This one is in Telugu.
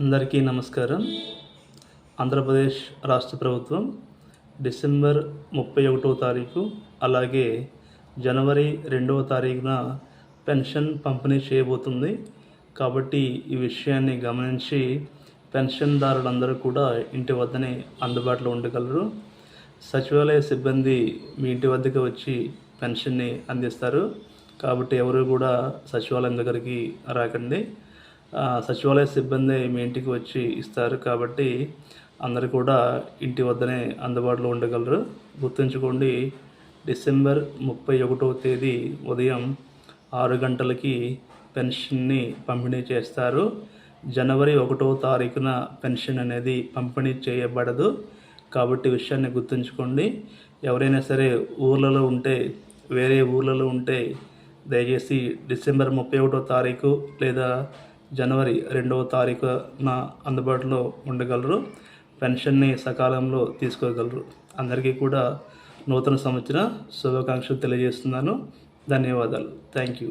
అందరికీ నమస్కారం. ఆంధ్రప్రదేశ్ రాష్ట్ర ప్రభుత్వం డిసెంబర్ ముప్పై ఒకటో తారీఖు అలాగే జనవరి రెండవ తారీఖున పెన్షన్ పంపిణీ చేయబోతుంది. కాబట్టి ఈ విషయాన్ని గమనించి పెన్షన్దారులందరూ కూడా ఇంటి వద్దనే అందుబాటులో ఉండగలరు. సచివాలయ సిబ్బంది మీ ఇంటి వద్దకు వచ్చి పెన్షన్ని అందిస్తారు. కాబట్టి ఎవరు కూడా సచివాలయం దగ్గరికి రాకండి. సచివాలయ సిబ్బంది మీ ఇంటికి వచ్చి ఇస్తారు కాబట్టి అందరు కూడా ఇంటి వద్దనే అందుబాటులో ఉండగలరు. గుర్తుంచుకోండి డిసెంబర్ ముప్పై ఒకటవ తేదీ ఉదయం ఆరు గంటలకి పెన్షన్ని పంపిణీ చేస్తారు. జనవరి ఒకటో తారీఖున పెన్షన్ అనేది పంపిణీ చేయబడదు. కాబట్టి విషయాన్ని గుర్తుంచుకోండి ఎవరైనా సరే ఊర్లలో ఉంటే వేరే ఊర్లలో ఉంటే దయచేసి డిసెంబర్ ముప్పై ఒకటో తారీఖు లేదా జనవరి రెండవ తారీఖున అందుబాటులో ఉండగలరు. పెన్షన్ని సకాలంలో తీసుకోగలరు. అందరికీ కూడా నూతన సంవత్సర శుభాకాంక్షలు తెలియజేస్తున్నాను. ధన్యవాదాలు. Thank you.